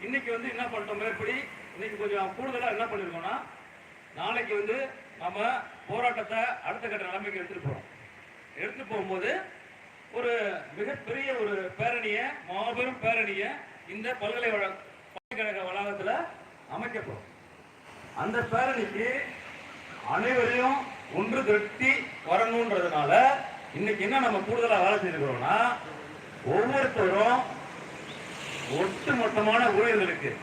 இன்னைக்கு வந்து என்ன பண்ணிட்டோம் மேற்படி இன்னைக்கு கொஞ்சம் கூடுதலாக என்ன பண்ணியிருக்கோம்னா நாளைக்கு வந்து நம்ம போராட்டத்தை அடுத்த கட்ட நிலைமைக்கு எடுத்துகிட்டு போகிறோம் எடுத்துகிட்டு போகும்போது ஒரு மிகப்பெரிய ஒரு பேரணியை மாபெரும் பேரணியை இந்த பல்கலைக்கழக பல்கலைக்கழக வளாகத்தில் அமைக்கப்படும் அந்த பேரணிக்கு அனைவரையும் ஒன்று திரட்டி வரணுன்றதுனால இன்னைக்கு என்ன நம்ம கூடுதலாக வேலை செய்திருக்கிறோம்னா ஒவ்வொருத்தரும் ஒட்டுமொத்தமான ஊழியர்களுக்கு.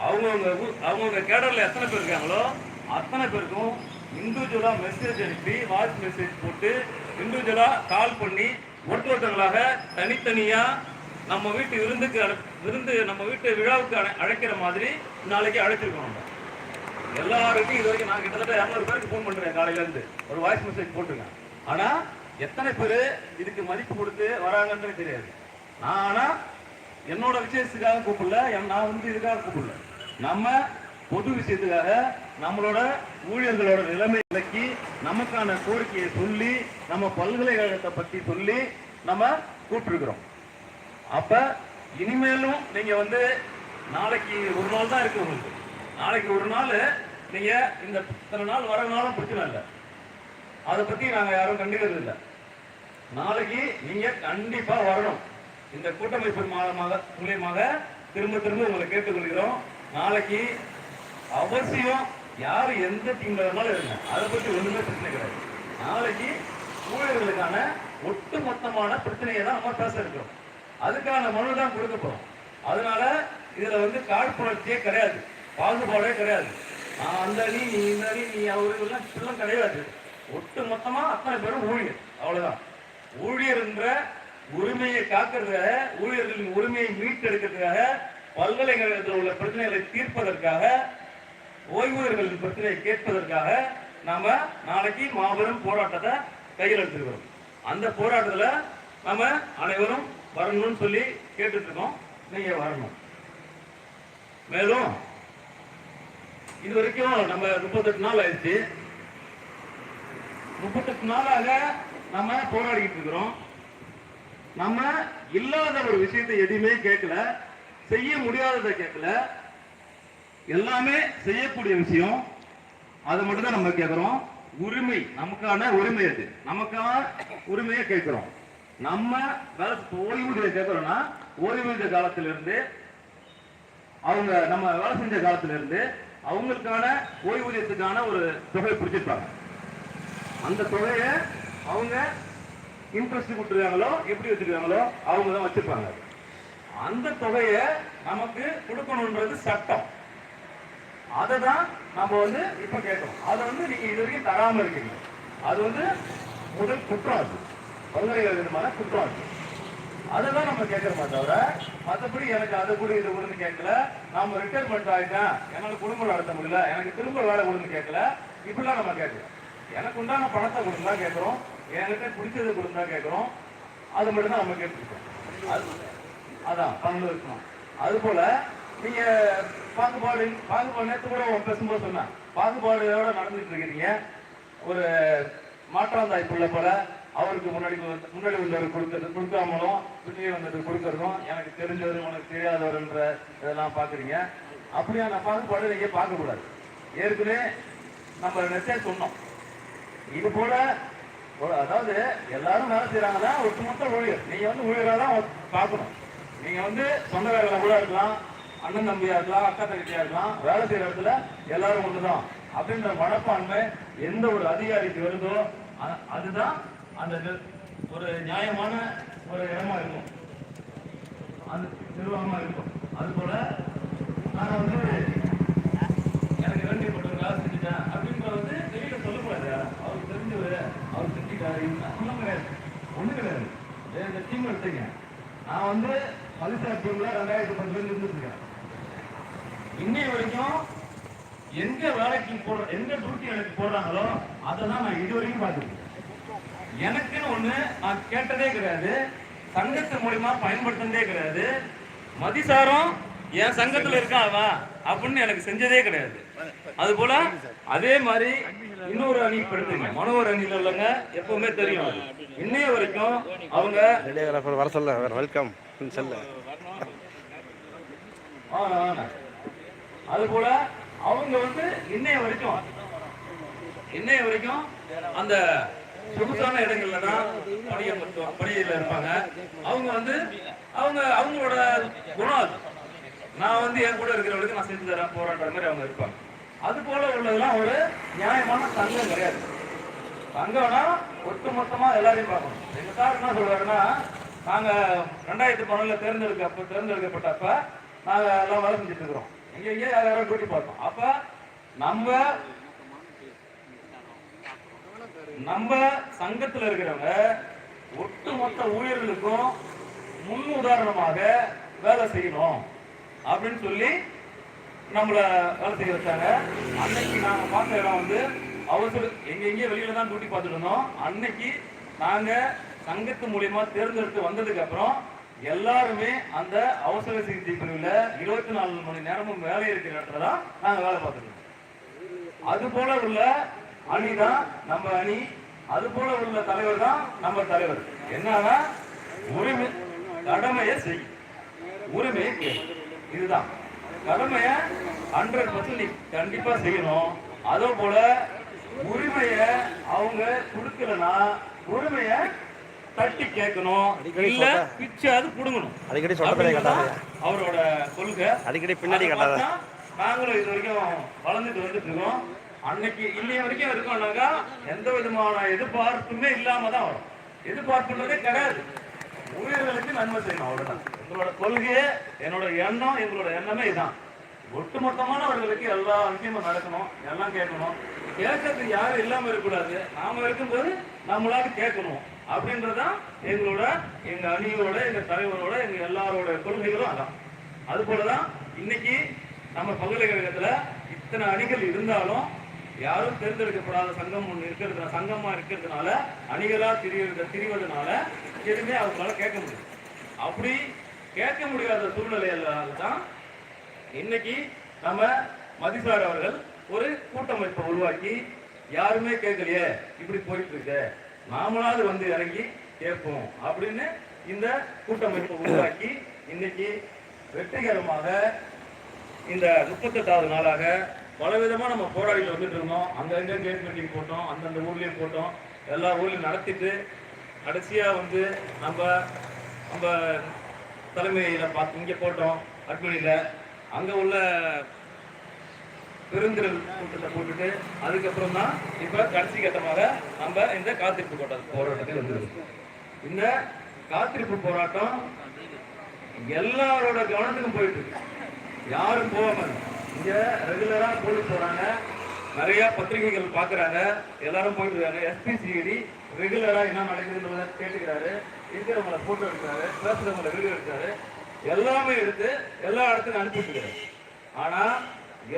அவங்கவுங்க அவங்கவுங்க கேடரில் எத்தனை பேர் இருக்காங்களோ அத்தனை பேருக்கும் இண்டிவிஜுவலாக மெசேஜ் அனுப்பி வாய்ஸ் மெசேஜ் போட்டு இண்டிவிஜுவலாக கால் பண்ணி ஒட்டு ஒருத்தவங்களாக நம்ம வீட்டு விருந்துக்கு அழை- விருந்து நம்ம வீட்டு விழாவுக்கு அழை- அழைக்கிற மாதிரி நாளைக்கு அழைச்சிருக்கோம் நம்ம. எல்லாருக்கும் இது வரைக்கும் நான் கிட்டத்தட்ட இரநூறு பேருக்கு ஃபோன் பண்ணுறேன் காலையில இருந்து ஒரு வாய்ஸ் மெசேஜ் போட்டுங்க ஆனால் எத்தனை பேர் இதுக்கு மதிப்பு கொடுத்து வராங்கன்றது தெரியாது. நான் ஆனால் என்னோட விஷயத்துக்காக கூப்பிடல நான் வந்து இதுக்காக கூப்பிடல. நம்ம பொது விஷயத்துக்காக நம்மளோட ஊழியர்களோட நிலைமை விளக்கி நமக்கான கோரிக்கையை சொல்லி நம்ம பல்கலைக்கழகத்தை பத்தி சொல்லி நம்ம கூப்பிட்டுருக்கிறோம். அப்ப இனிமேலும் நீங்க வந்து நாளைக்கு ஒரு நாள் தான் இருக்கு உங்களுக்கு. நாளைக்கு ஒரு நாள் நீங்க இந்த இத்தனை நாள் வரனாலும் பிரச்சனை இல்லை. அதை பத்தி நாங்க யாரும் கண்டுக்கிறது இல்லை. நாளைக்கு நீங்க கண்டிப்பா வரணும். இந்த கூட்டமைப்பு மூலமாக மூலியமாக திரும்ப திரும்ப உங்களை கேட்டுக்கொள்கிறோம். நாளைக்கு அவசியம் யார் எந்த டீம்ல இருந்தாலும் இருங்க. அதை பற்றி ஒன்றுமே பிரச்சனை கிடையாது. நாளைக்கு ஊழியர்களுக்கான ஒட்டு மொத்தமான பிரச்சனையை தான் நம்ம பேச இருக்கிறோம். அதுக்கான மனு தான் கொடுக்க போறோம். அதனால இதுல வந்து காழ்ப்புணர்ச்சியே கிடையாது. பாகுபாடே கிடையாது. நான் அந்த அணி நீ இந்த அணி நீ அவர்கள்லாம் எல்லாம் கிடையாது. ஒட்டு மொத்தமா அத்தனை பேரும் ஊழியர். அவ்வளவுதான். ஊழியர் என்ற உரிமையை காக்கிறதுக்காக ஊழியர்களின் உரிமையை மீட்டெடுக்கிறதுக்காக பல்கலைக்கழகத்தில் உள்ள பிரச்சனைகளை தீர்ப்பதற்காக ஓய்வூதியர்களின் பிரச்சனையை கேட்பதற்காக நாம நாளைக்கு மாபெரும் போராட்டத்தை கையில் அந்த போராட்டத்தில் நாம அனைவரும் வரணும்னு சொல்லி கேட்டுட்டு இருக்கோம் நீங்க வரணும். மேலும் இது வரைக்கும் நம்ம முப்பத்தெட்டு நாள் ஆயிடுச்சு. முப்பத்தெட்டு நாளாக நம்ம போராடிக்கிட்டு இருக்கிறோம். நம்ம இல்லாத ஒரு விஷயத்தை எதையுமே கேட்கல செய்ய முடியாததை கேட்கல. எல்லாமே செய்யக்கூடிய விஷயம். அதை மட்டும் தான் நம்ம கேட்கிறோம். உரிமை நமக்கான உரிமை அது. நமக்கான உரிமையை கேட்கிறோம். நம்ம வேலை ஓய்வூதிய கேட்கிறோம்னா ஓய்வூதிய காலத்துல இருந்து அவங்க நம்ம வேலை செஞ்ச காலத்துல இருந்து அவங்களுக்கான ஓய்வூதியத்துக்கான ஒரு தொகை பிடிச்சிருப்பாங்க. அந்த தொகையை அவங்க இன்ட்ரெஸ்ட் கொடுத்துருக்காங்களோ எப்படி வச்சிருக்காங்களோ அவங்க தான் வச்சிருப்பாங்க அந்த தொகையை நமக்கு கொடுக்கணுன்றது சட்டம். அதை தான் நம்ம வந்து இப்ப கேட்கணும் அதை வந்து நீங்க இது வரைக்கும் தராம இருக்கீங்க. அது வந்து முதல் குற்றம் அது பல்கலைக்கழகமான குற்றம் அது அதை தான் நம்ம கேட்கிறோமே தவிர மற்றபடி எனக்கு அதை கூட இது கொடுன்னு கேட்கல. நாம ரிட்டையர்மெண்ட் ஆயிட்டேன். என்னால குடும்பம் நடத்த முடியல. எனக்கு திரும்ப வேலை கொடுன்னு கேட்கல. இப்படிலாம் நம்ம கேட்கலாம் எனக்கு உண்டான பணத்தை கொடுத்தா கேட்கிறோம். என்கிட்ட பிடிச்சதை கொடுத்தா கேட்குறோம் அது மட்டும் தான் நம்ம கேட்டுருக்கோம் அதான் பங்கு இருக்கணும் அது போல நீங்க பாகுபாடு பாகுபாடு நேற்று கூட உன் பேசும்போது சொன்னேன். பாகுபாடுகளோட நடந்துட்டு இருக்கிறீங்க ஒரு மாற்றாந்தாய் பிள்ளை போல அவருக்கு முன்னாடி முன்னாடி உள்ளவர் கொடுக்கறது கொடுக்காமலும் பின்னாடி வந்தது கொடுக்கறதும் எனக்கு தெரிஞ்சவர் உனக்கு தெரியாதவர்ன்ற இதெல்லாம் பாக்குறீங்க. அப்படியான பாகுபாடு நீங்க பார்க்கக்கூடாது. ஏற்கனவே நம்ம நெச்சே சொன்னோம். இது போல அதாவது எல்லாரும் வேலை செய்யறாங்கன்னா ஒட்டுமொத்த ஊழியர். நீங்க வந்து ஊழியரா தான் பார்க்கணும். நீங்க வந்து சொந்த வேலை கூட இருக்கலாம் அண்ணன் தம்பியா இருக்கலாம் அக்கா தங்கச்சியா இருக்கலாம் வேலை செய்யற இடத்துல எல்லாரும் ஒண்ணுதான். அப்படின்ற மனப்பான்மை எந்த ஒரு அதிகாரிக்கு வருதோ அதுதான் அந்த ஒரு நியாயமான ஒரு இடமா இருக்கும். அது நிர்வாகமா இருக்கும். அது போல நான் வந்து எனக்கு வேண்டியப்பட்ட வேலை செஞ்சுட்டேன் அப்படின்ற வந்து வெளியில சொல்லக்கூடாது அவருக்கு தெரிஞ்சவர் அவர் ஒன்றும் கிடையாது. ஒன்றும் கிடையாது. ஏன் இந்த டீம் எடுத்துங்க. நான் வந்து மதிசா டீம்ல ரெண்டாயிரத்தி பத்துல இருந்துருக்கேன் இன்னைய வரைக்கும் எங்க வேலைக்கு போடுற எங்க டியூட்டி எனக்கு போடுறாங்களோ அதை தான் நான் இது வரைக்கும் பார்த்துருக்கேன். எனக்குன்னு ஒண்ணு நான் கேட்டதே கிடையாது. சங்கத்து மூலியமா பயன்படுத்தினதே கிடையாது. மதிசாரம் என் சங்கத்தில் இருக்கான் அவன் அப்படின்னு எனக்கு செஞ்சதே கிடையாது. அது போல அதே மாதிரி இன்னொரு அணி படுத்துங்க மனோவர் அணியில் உள்ளவங்க எப்பவுமே தெரியும் இன்னைய வரைக்கும் அவங்க வர சொல்ல வெல்கம் சொல்ல அது போல அவங்க வந்து இன்னைய வரைக்கும் இன்னைய வரைக்கும் அந்த சொகுசான இடங்கள்ல தான் பணியமர்த்துவம் பணியில இருப்பாங்க. அவங்க வந்து அவங்க அவங்களோட குணம் அது. நான் வந்து என் கூட இருக்கிறவங்களுக்கு நான் செஞ்சு தரேன் போராடுற மாதிரி அவங்க இருப்பாங்க. அது போல உள்ளதெல்லாம் ஒரு நியாயமான சங்கம் கிடையாது. சங்கம்னா ஒட்டுமொத்தமா எல்லாரையும் பார்க்கணும். எங்க சார் என்ன சொல்றாருன்னா நாங்க ரெண்டாயிரத்தி பன்னெண்டுல தேர்ந்தெடுக்க தேர்ந்தெடுக்கப்பட்டப்ப நாங்க எல்லாம் வேலை செஞ்சுட்டு இருக்கிறோம். எங்க எங்கேயே யார் யாரோ கூட்டி பார்த்தோம். அப்ப நம்ம நம்ம சங்கத்துல இருக்கிறவங்க ஒட்டுமொத்த ஊழியர்களுக்கும் முன் உதாரணமாக வேலை செய்யணும் அப்படின்னு சொல்லி நம்மளை வேலை செய்ய வச்சாங்க அன்னைக்கு நாங்கள் பார்த்த இடம் வந்து அவசர எங்க எங்கேயோ வெளியில தான் டூட்டி பார்த்துட்டு இருந்தோம். அன்னைக்கு நாங்கள் சங்கத்து மூலியமா தேர்ந்தெடுத்து வந்ததுக்கு அப்புறம் எல்லாருமே அந்த அவசர சிகிச்சை பிரிவில் இருபத்தி நாலு மணி நேரமும் வேலை இருக்கிற இடத்துல தான் நாங்கள் வேலை பார்த்துருக்கோம் அது போல உள்ள அணி தான் நம்ம அணி. அது போல உள்ள தலைவர் தான் நம்ம தலைவர். என்னன்னா உரிமை கடமையை செய் உரிமையை இதுதான். கடமைய ஹண்ட்ரட் பர்சன்ட் நீ கண்டிப்பா செய்யணும். அதே போல உரிமைய அவங்க கொடுக்கலனா உரிமைய தட்டி கேட்கணும். இல்ல பிச்சாது புடுங்கணும். அடிக்கடி சொட்டத்திலே கட்டாத அவரோட கொள்கை. அடிக்கடி பின்னாடி கட்டாத நாங்களும் இது வரைக்கும் வளர்ந்துட்டு வந்துட்டு இருக்கோம். அன்னைக்கு இன்னைய வரைக்கும் இருக்கோம்னாக்கா எந்த விதமான எதிர்பார்ப்புமே இல்லாம தான் வரும். எதிர்பார்ப்புன்றதே கிடையாது. ஊழியர்களுக்கு நன்மை செய்யணும் அவ்வளவுதான். எங்களோட கொள்கையே என்னோட எண்ணம் எங்களோட எண்ணமே இதுதான் ஒட்டுமொத்தமானவர்களுக்கு எல்லா விஷயமும் நடக்கணும் எல்லாம் கேட்கணும். கேட்கறதுக்கு யாரும் இல்லாம இருக்கக்கூடாது. நாம இருக்கும்போது நம்மளால கேட்கணும். அப்படின்றதான் எங்களோட எங்க அணியோட எங்க தலைவரோட எங்க எல்லாரோட கொள்கைகளும் அதான். அது போலதான் இன்னைக்கு நம்ம பல்கலைக்கழகத்துல இத்தனை அணிகள் இருந்தாலும் யாரும் தேர்ந்தெடுக்கப்படாத சங்கம் ஒண்ணு இருக்கிறது சங்கமா இருக்கிறதுனால அணிகளா திரிவது திரிவதனால எதுவுமே அவங்களால கேட்க முடியும் அப்படி கேட்க முடியாத சூழ்நிலையில தான் இன்னைக்கு நம்ம மதிசார் அவர்கள் ஒரு கூட்டமைப்பை உருவாக்கி யாருமே கேட்கலையே இப்படி போயிட்டு இருக்க நாமளாவது வந்து இறங்கி கேட்போம் அப்படின்னு இந்த கூட்டமைப்பை உருவாக்கி இன்னைக்கு வெற்றிகரமாக இந்த முப்பத்தெட்டாவது நாளாக பலவிதமாக நம்ம போராடிட்டு வந்துட்டு இருந்தோம். அங்கங்க கேட் மீட்டிங் போட்டோம் அந்தந்த ஊர்லயும் போட்டோம். எல்லா ஊர்லயும் நடத்திட்டு கடைசியா வந்து நம்ம நம்ம தலைமையில் பார்த்து இங்கே போட்டோம் அட்மணியில் அங்கே உள்ள பெருந்திரல் கூட்டத்தை போட்டுட்டு அதுக்கப்புறம் தான் இப்போ கடைசி கட்டமாக நம்ம இந்த காத்திருப்பு போட்ட போராட்டத்தை வந்துருக்கு இந்த காத்திருப்பு போராட்டம் எல்லாரோட கவனத்துக்கும் போயிட்டு இருக்கு. யாரும் போகாமல் இங்கே ரெகுலராக போலீஸ் போகிறாங்க நிறைய பத்திரிகைகள் பார்க்குறாங்க எல்லாரும் போயிட்டு இருக்காங்க. எஸ்பிசிஐடி ரெகுலராக என்ன நடக்குதுன்றதை கேட்டுக்கிறாரு. இருக்கிறவங்கள போட்டோ எடுக்கிறாரு பேசுறவங்கள வீடியோ எடுக்கிறாரு. எல்லாமே எடுத்து எல்லா இடத்துக்கும் அனுப்பிட்டுருக்காரு ஆனா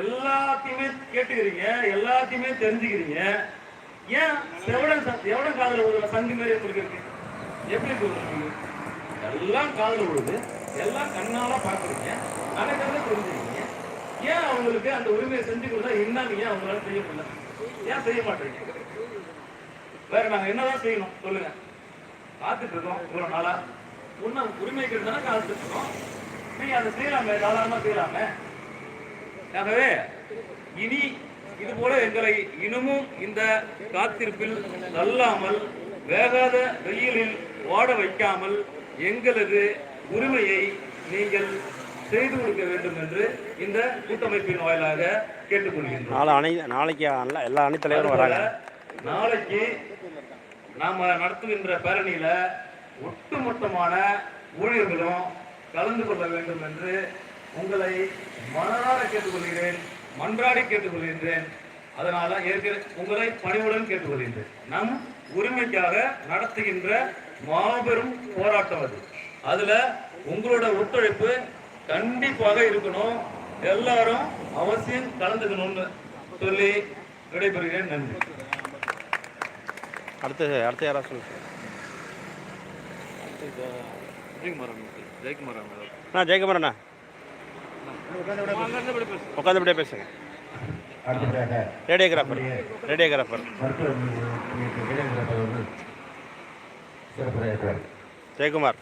எல்லாத்தையுமே கேட்டுக்கிறீங்க எல்லாத்தையுமே தெரிஞ்சுக்கிறீங்க. ஏன் செவடன் எவ்வளவு காதல் ஒரு சங்கு மாதிரி உங்களுக்கு இருக்கு? எப்படி சொல்றீங்க எல்லாம் காதல் விழுது எல்லாம் கண்ணால பாக்குறீங்க நடக்கிறத தெரிஞ்சுக்கிறீங்க. ஏன் அவங்களுக்கு அந்த உரிமையை செஞ்சு கொடுத்தா என்னன்னு ஏன் அவங்களால செய்ய முடியல? ஏன் செய்ய மாட்டீங்க வேற நாங்க என்னதான் செய்யணும்? சொல்லுங்க. காத்துட்டு இருக்கோம் இவ்வளவு நாளா. உன்ன உரிமை தானே காத்துட்டு இருக்கோம் நீங்க அதை செய்யலாமே தாராளமா செய்யலாமே. ஆகவே இனி இது போல எங்களை இன்னமும் இந்த காத்திருப்பில் தள்ளாமல் வேகாத வெயிலில் வாட வைக்காமல் எங்களது உரிமையை நீங்கள் செய்து கொடுக்க வேண்டும் என்று இந்த கூட்டமைப்பின் வாயிலாக கேட்டுக்கொள்கின்றோம். நாளை அணை நாளைக்கு எல்லா அணி தலைவரும் வராங்க. நாளைக்கு நாம நடத்துகின்ற பேரணியில ஒட்டுமொத்தமான ஊழியர்களும் கலந்து கொள்ள வேண்டும் என்று உங்களை மனதார கேட்டுக்கொள்கிறேன் மன்றாடி கேட்டுக்கொள்கின்றேன். அதனால ஏற்கனவே உங்களை பணிவுடன் கேட்டுக்கொள்கின்றேன். நம் உரிமைக்காக நடத்துகின்ற மாபெரும் போராட்டம் அது. அதுல உங்களோட ஒத்துழைப்பு கண்டிப்பாக இருக்கணும். எல்லாரும் அவசியம் கலந்துக்கணும்னு சொல்லி விடைபெறுகிறேன். நன்றி. அடுத்து அடுத்து யாராவது சொல்லுங்க. ஜெயக்குமார் அண்ணா ஜெயக்குமார் அண்ணா உட்காந்து அப்படியே பேசுங்க. Radiographer radiographer. ஜெயக்குமார்.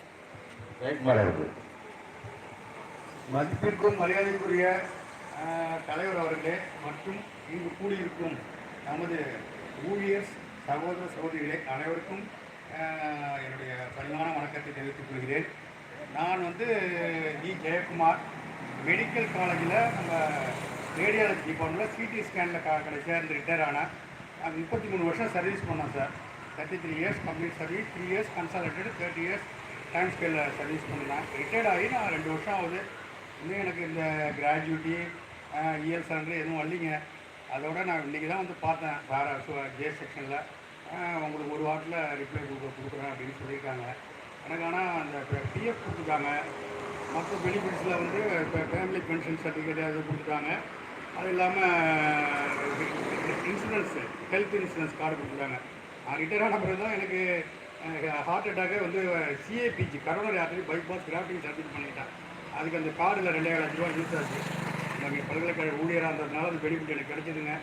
மதிப்பிற்கும் மரியாதைக்குரிய தலைவர் அவர்களே மற்றும் இங்கு கூடியிருக்கும் நமது ஊழியர் சகோதர சகோதரிகளே அனைவருக்கும் என்னுடைய பணிவான வணக்கத்தை தெரிவித்துக் கொள்கிறேன். நான் வந்து டி ஜெயக்குமார். மெடிக்கல் காலேஜில் நம்ம ரேடியாலஜி டிபார்ட்மெண்ட்டில் சிடி ஸ்கேனில் க கடைசியாக இருந்து ரிட்டையர் ஆனேன். நான் முப்பத்தி மூணு வருஷம் சர்வீஸ் பண்ணேன் sir thirty three years complete service three years consolidate thirty years time ஸ்கேலில் சர்வீஸ் பண்ணினேன். ரிட்டையர்ட் ஆகி நான் ரெண்டு வருஷம் ஆகுது. இன்னும் எனக்கு இந்த கிராஜுவிட்டி இஎல் சான்று எதுவும் வரலிங்க. அதோட நான் இன்றைக்கி தான் வந்து பார்த்தேன். வேறு ஜே செக்ஷனில் உங்களுக்கு ஒரு வாரத்தில் ரிப்ளை கொடுக்க கொடுக்குறேன் அப்படின்னு சொல்லியிருக்காங்க. எனக்கு ஆனால் அந்த பிஎஃப் கொடுத்துருக்காங்க மற்ற பெனிஃபிட்ஸில் வந்து இப்போ ஃபேமிலி பென்ஷன் சர்டிஃபிகேட் அது கொடுத்துட்டாங்க. அது இல்லாமல் இன்சூரன்ஸு ஹெல்த் இன்சூரன்ஸ் கார்டு கொடுத்துட்டாங்க. நான் ரிட்டையர் ஆன பிறகு தான் எனக்கு ஹார்ட் அட்டாக்கே வந்து CABG coronary artery bypass grafting certificate பண்ணிட்டேன். அதுக்கு அந்த கார்டில் ரெண்டாயிரம் லட்ச ரூபா யூஸ் ஆச்சு. நாங்கள் பல்கலைக்கழக ஊழியராக இருந்ததுனால அந்த பெனிஃபிட் எனக்கு கிடைச்சிதுங்க.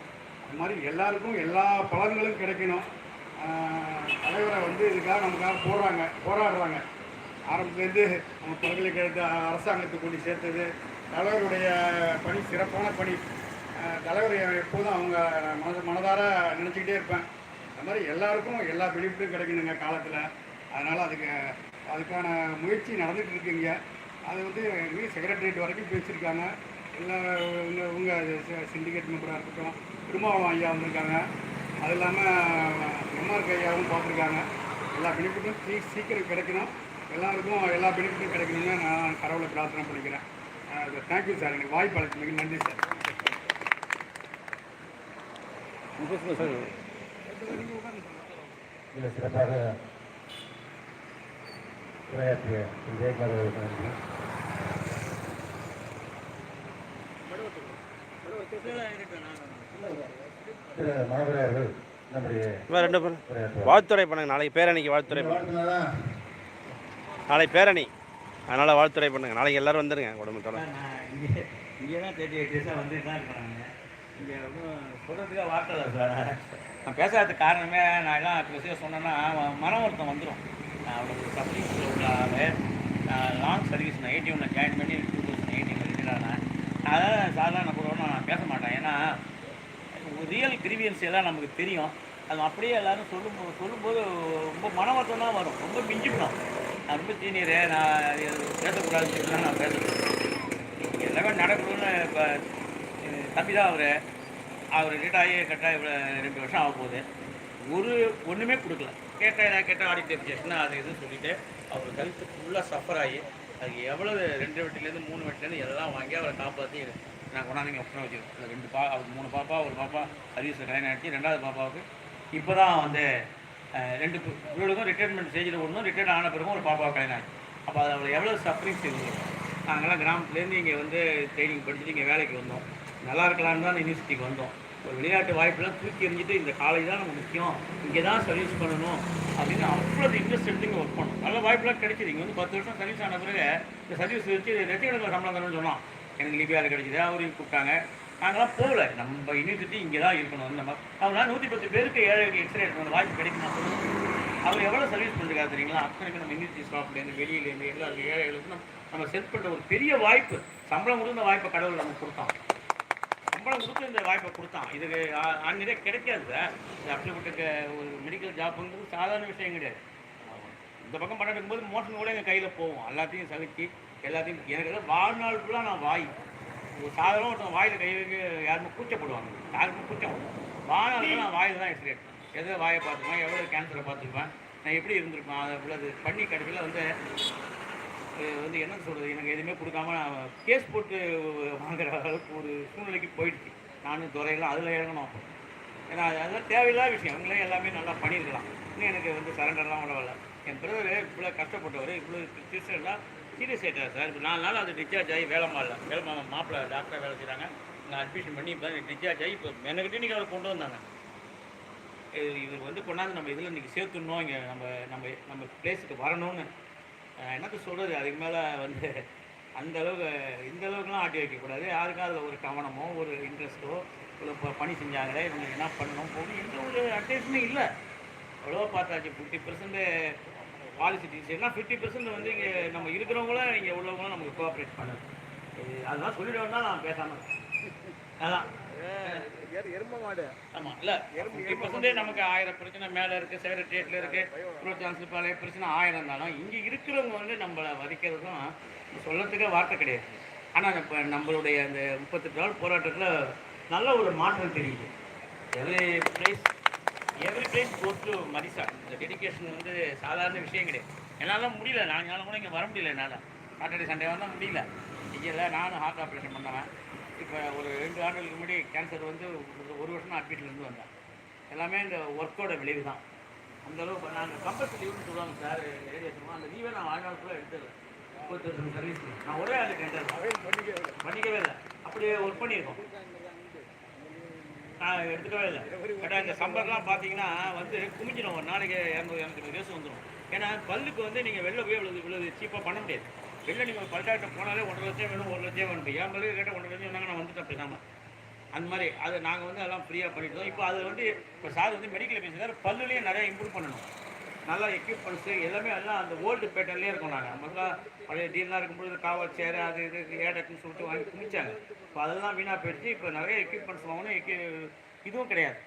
அது மாதிரி எல்லாருக்கும் எல்லா பலன்களும் கிடைக்கணும். தலைவரை வந்து இதுக்காக நமக்காக போடுறாங்க போராடுறாங்க. ஆரம்பத்துலேருந்து நம்ம பல்கலைக்கழகத்தை அரசாங்கத்துக்கு கொண்டு சேர்த்தது. தலைவருடைய பணி சிறப்பான பணி. தலைவர் எப்போதும் அவங்க மனத மனதார நினச்சிக்கிட்டே இருப்பேன். அது மாதிரி எல்லாருக்கும் எல்லா பெனிஃபிட்டும் கிடைக்கணுங்க காலத்தில். அதனால் அதுக்கு அதுக்கான முயற்சி நடந்துகிட்டு இருக்குங்க. அது வந்து செக்ரட்டரியேட் வரைக்கும் பேசியிருக்காங்க இல்லை உங்க உங்கள் சிண்டிகேட் மெம்பராக இருக்கட்டும் திருமாவளம் ஐயா வந்திருக்காங்க. அது இல்லாமல் எம்ஆர்கே ஐயாவும் பார்த்துருக்காங்க. எல்லா பெனிஃபிட்டும் சீ சீக்கிரம் கிடைக்கணும். எல்லாருக்கும் எல்லா பெனிஃபிட்டும் கிடைக்கணும்னு நான் கடவுளை பிரார்த்தனை பண்ணிக்கிறேன். தேங்க்யூ சார் எனக்கு வாய்ப்பு அளித்தமைக்கு நன்றி சார். இதில் சிறப்பாக உரையாற்றிய திரு ஜெயக்குமார் அவர்களுக்கு நன்றி திரு மனோகர் அவர்கள் நம்முடைய இவன் ரெண்டு பேரும் வாழ்த்துறை பண்ணுங்க. நாளைக்கு பேரணிக்கு வாழ்த்துறை பண்ணுங்க. நாளைக்கு பேரணி. அதனால் வாழ்த்துறை பண்ணுங்க. நாளைக்கு எல்லாரும் வந்துருங்க. குடும்பத்தோட இங்கே தான் தேர்ட்டி எயிட் டேஸாக வந்துட்டு தான் இருக்கிறாங்க. இங்கே ஒன்றும் சொல்கிறதுக்காக வார்த்தை இல்லை சார். நான் பேசாததுக்கு காரணமே நான் எல்லாம் விஷயம் சொன்னேன்னா மன வருத்தம் வந்துடும் நான் நான் லாங் சர்வீஸ் நான் எயிட்டி ஒன்று ஜாயின் பண்ணி டூ தௌசண்ட் எயிட்டீன் ரிட்டர்ட் ஆனேன். அதான் சாதாரண கூட நான் பேச மாட்டேன் ஏன்னா ரியல் கிரீவியன்ஸ் எல்லாம் நமக்கு தெரியும். அது அப்படியே எல்லோரும் சொல்லும்போது சொல்லும்போது ரொம்ப மன தான் வரும். ரொம்ப மிஞ்சிக்கணும் நான் ரொம்ப சீனியரு நான் பேசக்கூடாதுன்னு நான் பேசக்கூடாது எல்லாமே நடக்கணும்னு இப்போ தம்பி தான் அவர். அவர் ரிட்டாயி ஆகி கரெக்டாக இவ்வளோ ரெண்டு வருஷம் ஆக போகுது. ஒரு ஒன்றுமே கொடுக்கல. கேட்டால் நான் கேட்டால் ஆடிட் எஜுகேஷன் அது இதுன்னு சொல்லிட்டு அவர் கழுத்து ஃபுல்லாக சஃபர் ஆகி அதுக்கு எவ்வளவு ரெண்டு வெட்டிலேருந்து மூணு வெட்டிலேருந்து எல்லாம் வாங்கி அவரை காப்பாற்றி நான் கொண்டாந்து இங்கே ஒப்பனை வச்சுருக்கேன். ரெண்டு பா அவருக்கு மூணு பாப்பா ஒரு பாப்பா சர்வீஸில் கல்யாணம் ஆகிடுச்சு ரெண்டாவது பாப்பாவுக்கு. இப்போ தான் வந்து ரெண்டு பு- இவளுக்கும் ரிட்டையர்மெண்ட் ஸ்டேஜில் ஒன்றும் ரிட்டையர்ட் ஆன பிறகும் ஒரு பாப்பாவை கல்யாணம் ஆச்சு. அப்போ அது அவள் எவ்வளோ சஃபரிங் இருந்தது நாங்கள்லாம் கிராமத்துலேருந்து இங்கே வந்து ட்ரைனிங் படிச்சுட்டு இங்கே வேலைக்கு வந்தோம். நல்லா இருக்கலாம்னு தான் யூனிவர்சிட்டிக்கு வந்தோம். ஒரு விளையாட்டு வாய்ப்பெல்லாம் தூக்கி எறிஞ்சிட்டு இந்த காலேஜ் தான் நமக்கு முக்கியம். இங்கே தான் சர்வீஸ் பண்ணணும் அப்படின்னு அவ்வளோ இன்ட்ரெஸ்ட் எடுத்து இங்கே ஒர்க் பண்ணணும் நல்ல வாய்ப்பெல்லாம் கிடைச்சிது. இங்கே வந்து பத்து வருஷம் சர்வீஸ் ஆன பிறகு இந்த சர்வீஸ் வச்சு லட்சக்கணக்கில் சம்பளம் தரணும்னு சொன்னோம். எனக்கு லிபியாவில் கிடைச்சிது அவரையும் கூப்பிட்டாங்க. நாங்களாம் போகல. நம்ம யூனிவர்சிட்டி இங்கே தான் இருக்கணும். நம்ம அவங்களால நூற்றி பத்து பேருக்கு ஏழு எக்ஸ்ரே எடுக்கணும் வாய்ப்பு கிடைக்குமா சொல்லுங்க. அவர் எவ்வளோ சர்வீஸ் பண்ணுறாரு தெரியுங்களா? அத்தனைக்கு நம்ம யூனிவர்சிட்டி ஸ்டாஃப்லேருந்து வெளியிலேருந்து எல்லா ஏழைகளுக்கு நம்ம நம்ம செட் பண்ணுற ஒரு பெரிய வாய்ப்பு. சம்பளம் கொடுத்த வாய்ப்பை கடவுள் நமக்கு கொடுத்தான். சம்பளம் கொடுத்து இந்த வாய்ப்பை கொடுத்தான். இது அன்னிலே கிடைக்காது சார். அப்படிப்பட்ட ஒரு மெடிக்கல் ஜாப்புங்கிறது சாதாரண விஷயம் கிடையாது. இந்த பக்கம் படம் இருக்கும்போது மோஷன் கூட எங்கள் கையில் போகும். எல்லாத்தையும் சலிச்சு எல்லாத்தையும் எனக்கு எதாவது வாழ்நாள் ஃபுல்லாக நான் வாய். ஒரு சாதாரண ஒருத்தன் வாயில் கை வைக்க யாருமே கூச்சப்படுவாங்க. யாருமே கூச்சம் வாழ்நாள் நான் வாயில் தான் எக்ஸ்ரேட் எதை வாயை பார்த்துப்பேன் எவ்வளோ கேன்சரை பார்த்துருப்பேன் நான் எப்படி இருந்திருப்பேன் அதை உள்ளது பண்ணி கடைசியில் வந்து வந்து என்ன சொல்கிறது எனக்கு எதுவுமே கொடுக்காம நான் கேஸ் போட்டு வாங்குற அளவுக்கு ஒரு சூழ்நிலைக்கு போயிடுச்சு. நானும் துறையெல்லாம் அதில் இறங்கணும் ஏன்னா அது அதெல்லாம் தேவையில்லாத விஷயம். அவங்களே எல்லாமே நல்லா பண்ணியிருக்கலாம். இன்னும் எனக்கு வந்து சரண்டர்லாம் உடவில்லை என் பிரதர் இவ்வளோ கஷ்டப்பட்டவர் இவ்வளோ சிஸ்டர்லாம் சீரியஸ் ஆகிட்டார் சார். இப்போ நாலு நாள் அது டிஸ்சார்ஜ் ஆகி வேலை மாறல. வேலை மா மாப்பிள்ள டாக்டராக வேலை செய்கிறாங்க நான் அட்மிஷன் பண்ணி இப்போ டிஸ்சார்ஜ் ஆகி இப்போ எனக்கிட்டே இன்றைக்கி அவர் கொண்டு வந்தாங்க. இது- இவர் வந்து கொண்டாந்து நம்ம இதில் இன்றைக்கி சேர்த்துடணும். இங்கே நம்ம நம்ம நம்ம பிளேஸுக்கு வரணும்னு. எனக்கு சொல்கிறது அதுக்கு மேலே வந்து அந்த அளவுக்கு இந்த அளவுக்குலாம் ஆட்டி வைக்கக்கூடாது யாருக்கும் அதில் ஒரு கவனமோ ஒரு இன்ட்ரெஸ்ட்டோ இவ்வளோ ப- பணி செஞ்சாங்களே இவங்களுக்கு என்ன பண்ணணும் போகணும்? எந்த ஒரு அட்டேஷனும் இல்லை. அவ்வளோ பார்த்தாச்சு. Fifty percent policy teacher fifty percent வந்து இங்கே நம்ம இருக்கிறவங்களும் இங்கே உள்ளவங்களும் நமக்கு கோஆப்ரேட் பண்ணுது இது அதெல்லாம் சொல்லிடுவேன் தான் நான் பேசாமல் இருக்கேன். மாடு ஆமாம் இல்லை. ஃபிஃப்டி பர்சன்டேஜ் நமக்கு ஆயிரம் பிரச்சனை மேலே இருக்குது செக்ரட்டரியேட்ல இருக்குது புரோச்சான்ஸ் பழைய பிரச்சனை ஆயிரம் இருந்தாலும் இங்கே இருக்கிறவங்க வந்து நம்மளை வதைக்கிறதும் சொல்லத்துக்கே வார்த்தை கிடையாது. ஆனால் இப்போ நம்மளுடைய அந்த முப்பத்தெட்டு நாள் போராட்டத்தில் நல்ல ஒரு மாற்றம் தெரியுது. Every place every place go to Marisa இந்த டெடிக்கேஷன் வந்து சாதாரண விஷயம் கிடையாது. என்னால் முடியல. நான் என்னால் கூட இங்கே வர முடியல என்னால். சாட்டர்டே சண்டே வந்தால் முடியல. இங்கே நானும் ஹார்ட் ஆப்ரேஷன் பண்ணுவேன். இப்போ ஒரு ரெண்டு ஆண்டுகளுக்கு முன்னாடி கேன்சர் வந்து ஒரு- ஒரு வருஷம் ஹாஸ்பிட்டலேருந்து இருந்து வந்தேன். எல்லாமே இந்த ஒர்க்கோட விளைவு தான். அந்தளவுக்கு நாங்கள் கம்பல்சரி லீவ்னு சொல்லுவாங்க சார் ஏரியா சொல்லுவாங்க அந்த லீவை நான் வாழ்நாள் கூட எடுத்தது முப்பத்தி வருஷம் சர்வீஸ் நான் ஒரே ஆளுக்கு பண்ணிக்கவே இல்லை. அப்படியே ஒர்க் பண்ணியிருக்கோம். நான் எடுத்துக்கவே இல்லை. கேட்டால் இந்த சம்பர்லாம் பார்த்தீங்கன்னா வந்து குமிஞ்சிடும். ஒரு நாளைக்கு இரநூறு இரநூத்தி கேஸ் வந்துடும் ஏன்னா பல்லுக்கு வந்து நீங்கள் வெளில போய் இவ்வளோ இவ்வளோ சீப்பாக பண்ண முடியாது. வெளில நீங்கள் பல் போனாலே ஒன்றரை லட்சம் வேணும் ஒரு லட்சம் வேணும். என் பல்லு கேட்டால் ஒன்றரை லட்சம் வேணாங்க நான் வந்துட்டேன் பேசாமல் அந்த மாதிரி அதை நாங்கள் வந்து அதெல்லாம் ஃப்ரீயாக பண்ணிட்டோம் இப்போ அது வந்து இப்போ சார் வந்து மெடிக்கல் பேசுகிறார் பல்லுலேயும் நிறையா இம்ப்ரூவ் பண்ணணும். நல்லா எக்யூப்மெண்ட்ஸு எல்லாமே எல்லாம் அந்த ஓல்டு பேட்டர்லேயே இருக்கும் நாங்கள் முதல்ல பழைய டீல்லாம் இருக்கும்போது காவல் சேர் அது இது ஏடக்குன்னு சொல்லிட்டு வாங்கி குமிச்சாங்க. இப்போ அதெல்லாம் வீணாக போயிடுச்சு. இப்போ நிறைய எக்யூப்மெண்ட்ஸ் வாங்கணும். எக்யூ இதுவும் கிடையாது.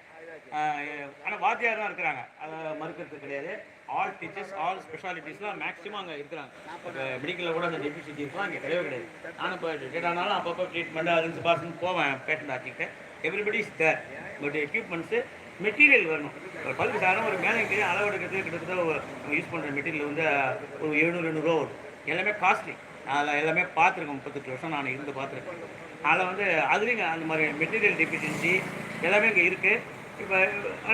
ஆனால் வாத்தியார் தான் இருக்கிறாங்க. அதை மறுக்கிறது கிடையாது. ஆல் டீச்சர்ஸ் ஆல் ஸ்பெஷாலிட்டிஸ்லாம் மேக்ஸிமம் அங்கே இருக்கிறாங்க. இப்போ மெடிக்கலில் கூட அந்த டெபிசிட்டிஸ்லாம் அங்கே கிடையவே கிடையாது. நானும் இப்போ ரிட்டையர்ட் ஆனாலும் அப்பப்போ ட்ரீட்மெண்ட் அது பார்த்துன்னு போவேன் பேஷண்ட் ஆக்கிட்டு everybody is there but equipments material வரணும் ஒரு பல்கு சாதனம் ஒரு மேலே கீழே அளவு கிட்டத்தட்ட நம்ம யூஸ் பண்ணுற மெட்டீரியல் வந்து ஒரு எழுநூறு எண்ணூறுரூவா வரும். எல்லாமே காஸ்ட்லி அதில் எல்லாமே பார்த்துருக்கேன் முப்பத்தெட்டு வருஷம் நான் இருந்து பார்த்துருக்கேன். அதில் வந்து அதுலேயும் அந்த மாதிரி மெட்டீரியல் டெஃபிஷியன்சி எல்லாமே இங்கே இருக்குது இப்போ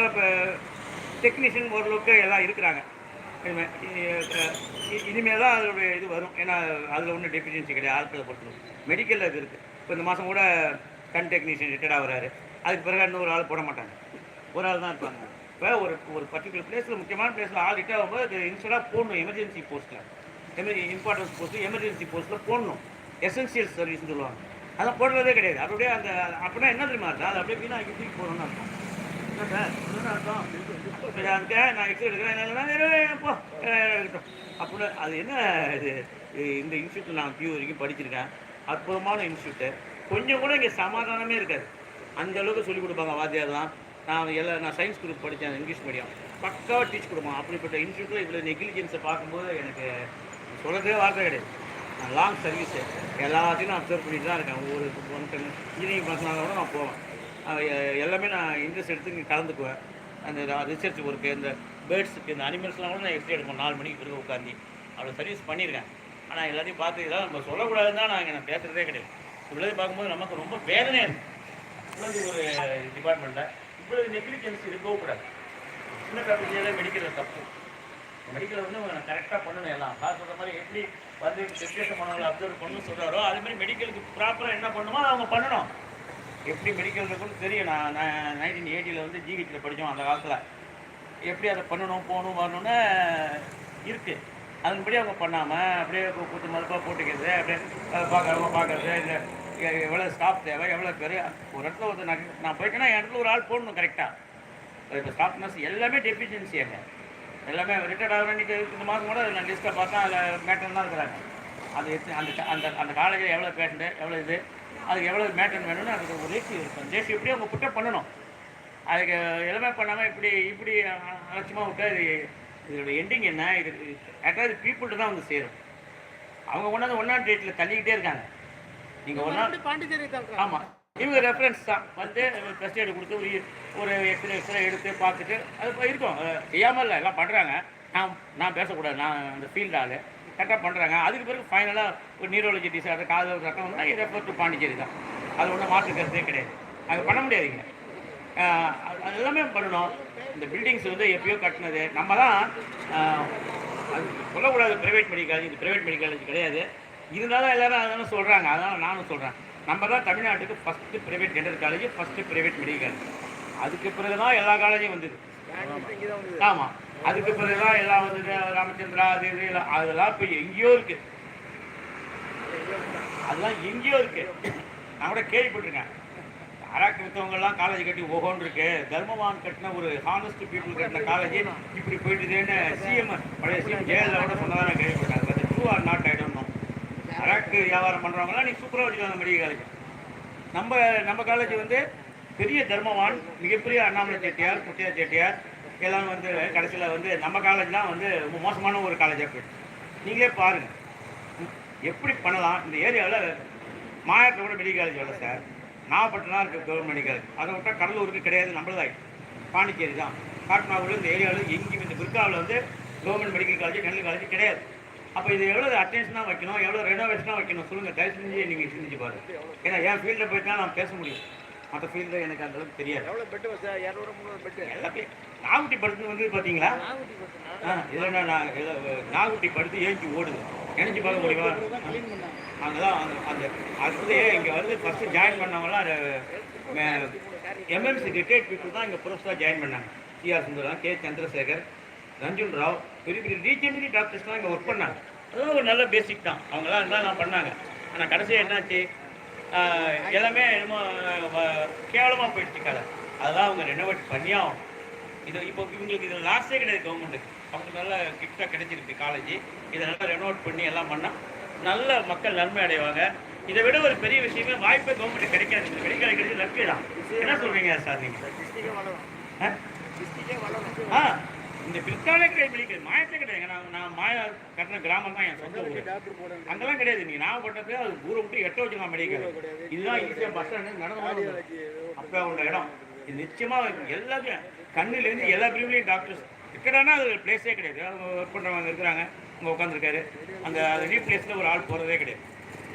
இப்போ டெக்னீஷியன் ஓரளவுக்கு எல்லாம் இருக்கிறாங்க. இ- இனிமேல் தான் அதோடைய இது வரும். ஏன்னா அதில் ஒன்றும் டெஃபிஷியன்சி கிடையாது ஆட்களை பொறுத்தவரை. மெடிக்கலில் இது இருக்குது இப்போ இந்த மாதம் கூட கண் டெக்னீஷியன் ரிட்டையர்ட் ஆகிறாரு. அதுக்கு பிறகு இன்னொரு ஆள் போட மாட்டாங்க. ஒரு ஆள் தான் இருப்பாங்க. இப்போ ஒரு ஒரு பர்டிகுலர் பிளேஸில் முக்கியமான பிளேஸில் ஆள் ரிட்டையர் ஆகும்போது அது இன்ஸ்டடாக போடணும். எமர்ஜென்சி போஸ்ட்டில் எமர்ஜி இம்பார்ட்டன்ஸ் போஸ்ட்டு எமர்ஜென்சி போஸ்ட்டில் போடணும். எசென்சியல் சர்வீஸ்னு சொல்லுவாங்க. அதெல்லாம் போடுறதே கிடையாது. அப்படியே அந்த அப்படின்னா என்ன தெரியுமா இருக்கு அது அப்படியே வீணாக்கி தூக்கி போகணும்னு அர்த்தம். என்ன சார் என்ன அர்த்தம்? நான் எக்ஸ்ரே எடுக்கிறேன். போ. அப்படின்னு அது என்ன இது? இந்த இன்ஸ்டியூட்டில் நான் பியூ வரைக்கும் படிச்சிருக்கேன். அற்புதமான இன்ஸ்டியூட்டு கொஞ்சம் கூட இங்கே சமாதானமே இருக்காது. அந்த அளவுக்கு சொல்லிக் கொடுப்பாங்க வாத்தியார்லாம். நான் எல்லாம் நான் சயின்ஸ் குரூப் படித்தேன் இங்கிலீஷ் மீடியம் பக்காவாக டீச் கொடுப்போம் அப்படிப்பட்ட இன்ஸ்டியூட்டில் இவ்வளோ நெக்லிஜென்ஸை பார்க்கும்போது எனக்கு சொல்கிறதே வார்த்தை கிடையாது. நான் லாங் சர்வீஸு எல்லாத்தையும் நான் அப்சர்வ் பண்ணிட்டு தான் இருக்கேன். ஒவ்வொரு இன்ஜினியரிங் பசங்களாக கூட நான் போவேன். எல்லாமே நான் இன்ட்ரெஸ்ட் எடுத்து இங்கே கலந்துக்குவேன். அந்த ரிசர்ச் ஒர்க்கு இந்த பேர்ட்ஸுக்கு இந்த அனிமல்ஸ்லாம் கூட நான் எக்ஸ்ரே எடுப்போம் நாலு மணிக்கு பிறகு உட்காந்து அவ்வளோ சர்வீஸ் பண்ணியிருக்கேன். ஆனால் எல்லாத்தையும் பார்த்து இதெல்லாம் நம்ம சொல்லக்கூடாதுன்னு தான் நான் இங்கே நான் பேசுகிறதே கிடையாது. இவ்வளோ பார்க்கும்போது நமக்கு ரொம்ப வேதனையாக இருக்குது ஒரு டிபார்ட்மெண்ட்டில் இவ்வளவு நெக்லிஜென்ஸ் இருக்கவும் கூடாது. சின்ன காப்பீட்டில் மெடிக்கல் தப்பு. மெடிக்கலை வந்து கரெக்டாக பண்ணணும் எல்லாம். சார் சொல்கிற மாதிரி எப்படி வந்து டெஸ்டேஷன் பண்ணவங்களை அப்சர்வ் பண்ணணும்னு சொல்கிறாரோ அதுமாதிரி மெடிக்கலுக்கு ப்ராப்பராக என்ன பண்ணணுமோ அவங்க பண்ணணும். எப்படி மெடிக்கல் இருக்குன்னு தெரியும். நான் நான் நைன்டீன் எயிட்டியில் வந்து ஜிஹெச்சில் படித்தோம் அந்த காலத்தில். எப்படி அதை பண்ணணும் போகணும் வரணும்னு இருக்குது அதன்படி அவங்க பண்ணாமல் அப்படியே கு- குத்து போட்டுக்கிறது அப்படியே பார்க்குறவங்க பார்க்குறது இல்லை எவ்வளோ ஸ்டாஃப் தேவை எவ்வளோ பேர்? ஒரு இடத்துல ஒரு நான் நான் போயிட்டேன்னா என் இடத்துல ஒரு ஆள் போடணும் கரெக்டாக இப்போ ஸ்டாஃப் நர்ஸ் எல்லாமே டெஃபிஷியன்சி அங்கே எல்லாமே ரிட்டையர்ட் ஆகிற அன்றைக்கி இந்த மாதம் கூட நான் லிஸ்ட்டை பார்த்தா அதில் மேட்டன் தான் இருக்கிறாங்க. அது அந்த அந்த அந்த காலேஜில் எவ்வளோ பேஷண்ட்டு எவ்வளோ இது அதுக்கு எவ்வளோ மேட்டன் வேணும்னு அதுக்கு ஒரு ரேஷியோ இருக்கும். ரேஷியோ எப்படி அவங்க புட்டப் பண்ணணும். அதுக்கு எல்லாமே பண்ணாமல் இப்படி இப்படி அலட்சியமாக விட்டா இது இதோட எண்டிங் என்ன? இது ஆக்சுவலாக இது பீப்புள்கிட்ட தான் வந்து சேரும். அவங்க கொண்டாந்து ஒன்றாம் டேட்டில் தள்ளிக்கிட்டே இருக்காங்க. நீங்கள் ஒன்றா பாண்டிச்சேரி தான் ஆமாம் இவங்க ரெஃபரன்ஸ் தான். வந்து ஃபஸ்ட் எய்டு கொடுத்து ஒரு ஒரு எக்ஸ்ரே எக்ஸ்ரே எடுத்து பார்த்துட்டு அது இருக்கும். செய்யாமல் இல்லை எல்லாம் பண்ணுறாங்க நான் நான் பேசக்கூடாது. நான் அந்த ஃபீல்ட் ஆள். கரெக்டாக பண்ணுறாங்க அதுக்கு பிறகு ஃபைனலாக ஒரு நியூரோலஜி டிசார்டர் காதல் ரத்தம் வந்தால் ரெஃபர் டு பாண்டிச்சேரி தான். அது ஒன்றும் மாற்று கருத்தே கிடையாது. அது பண்ண முடியாதுங்க அது எல்லாமே பண்ணணும். இந்த பில்டிங்ஸ் வந்து எப்பயோ கட்டினது. நம்ம தான் அது சொல்லக்கூடாது. ப்ரைவேட் மெடிக்கல் இது ப்ரைவேட் மெடிக்கல் கிடையாது. இருந்தாலும் எல்லாரும் அதான சொல்கிறாங்க அதனால் நானும் சொல்கிறேன் நம்ம தான் தமிழ்நாட்டுக்கு first private general college first private medical college அதுக்கு பிறகு தான் எல்லா காலேஜும் வந்தது. ஆமாம் அதுக்கு பிறகு தான் எல்லாம் வந்தது ராமச்சந்திரா அது இது அதெல்லாம் இப்போ எங்கேயோ இருக்குது அதெல்லாம் எங்கேயோ இருக்கு. நான் கூட கேள்விப்பட்டிருக்கேன். அராக்கு வித்தவங்கெல்லாம் காலேஜ் கட்டி ஓஹோன்னு இருக்கு. தர்மவான் கட்டின ஒரு ஹானஸ்ட் பீப்புள் கட்டின காலேஜ் இப்படி போயிட்டுதுன்னு சிஎம் பழைய சிஎம் ஜெயலலிதா கூட சொன்னதாக நான் கேள்விப்பட்டேன். அது ட்ரூ ஆர் நாட் ஐடம் சரக்கு வியாபாரம் பண்ணுறவங்களாம் நீ சூப்பராக வச்சுக்காங்க மெடிக்கல் காலேஜ் நம்ம நம்ம காலேஜ் வந்து பெரிய தர்மவான் மிகப்பெரிய அண்ணாமலை செட்டியார் குட்டியா செட்டியார் எல்லாம் வந்து கடைசியில் வந்து நம்ம காலேஜ் தான் வந்து ரொம்ப மோசமான ஒரு காலேஜாக போயிடுச்சு. நீங்களே பாருங்கள் எப்படி பண்ணலாம்? இந்த ஏரியாவில் மாயாட்டில் கூட மெடிக்கல் காலேஜ் வரல சார். நாகப்பட்டினம் இருக்குது கவர்மெண்ட் மெடிக்கல் அதை விட்டால் கடலூருக்கு கிடையாது நம்மளதாய். பாண்டிச்சேரி தான். காட்மாவில் இந்த ஏரியாவில் எங்கேயும் இந்த பிற்காவில் வந்து government medical college dental college கிடையாது. அப்போ இது எவ்வளோ அட்டென்ஷனாக வைக்கணும்? எவ்வளோ ரெனோவேஷனாக வைக்கணும்? சொல்லுங்கள் தயவு செஞ்சு நீங்கள் சிந்திச்சு பாருங்க. ஏன்னா என் ஃபீல்டில் போயிட்டு தான் நான் பேச முடியும். மற்ற ஃபீல்டில் எனக்கு அந்த அளவுக்கு தெரியாது. எவ்வளோ பெட்டு சார் இரநூறு முந்நூறு பெட்டு எல்லாத்தையும் நாகுட்டி படுத்து வந்து பார்த்தீங்களா ஆ இல்லைன்னா நான் நாகுட்டி படுத்து ஏஞ்சி ஓடுது. நினைச்சு பார்க்க முடியுமா அங்கதான் அந்த அந்த அதுலேயே இங்கே வந்து ஃபஸ்ட்டு ஜாயின் பண்ணவங்களாம் எம்எம்சி ரிட்டையர்ட் பீப்புள் தான் இங்கே ப்ரொஃபஸராக ஜாயின் பண்ணாங்க. C R Sundaram K. Chandrasekhar Ranjan Rao பெரிய பெரிய ரீஜனரி டாக்டர்ஸ்லாம் இங்கே ஒர்க் பண்ணாங்க. அதெல்லாம் ஒரு நல்ல பேசிக் தான். அவங்களாம் எல்லாம் நான் பண்ணாங்க. ஆனால் கடைசியாக என்னாச்சு? எல்லாமே என்னமோ கேவலமாக போயிடுச்சு கதை. அதெல்லாம் அவங்க ரெனோவேட் பண்ணியே ஆகணும். இது இப்போ இவங்களுக்கு இதில் லாஸ்டே கிடையாது கவர்மெண்ட்டுக்கு அவங்களுக்கு நல்ல கிஃப்டாக கிடைச்சிருக்கு காலேஜ் இதை நல்லா ரெனோவேட் பண்ணி எல்லாம் பண்ணால் நல்ல மக்கள் நன்மை அடைவாங்க. இதை விட ஒரு பெரிய விஷயமே வாய்ப்பே கவர்மெண்ட் கிடைக்காது. இந்த மெடிக்கல் கிடைச்சி லக்கு தான். என்ன சொல்றீங்க சார் நீங்கள் ஆ? இந்த பிற்கால கிடையாது மாயத்தை கிடையாது. நான் நான் மாயா கட்டின கிராமம் தான் என் சொந்த ஊர். அங்கெல்லாம் கிடையாது. நீங்கள் நாகப்பட்டது அது ஊரை விட்டு எட்ட வச்சுக்கலாம் மெடிக்கல் இதுதான் ஈஸியாக பஸ் ஸ்டாண்டு நடந்து அப்போ உள்ள இடம். இது நிச்சயமாக எல்லாத்தையும் கண்ணுலேருந்து எல்லா பிரிவுலையும் டாக்டர்ஸ் இருக்கடானா அது பிளேஸே கிடையாது. அவங்க ஒர்க் பண்ணுறவங்க இருக்கிறாங்க. அங்கே உட்காந்துருக்காரு அந்த ரெடி பிளேஸில் ஒரு ஆள் போகிறதே கிடையாது.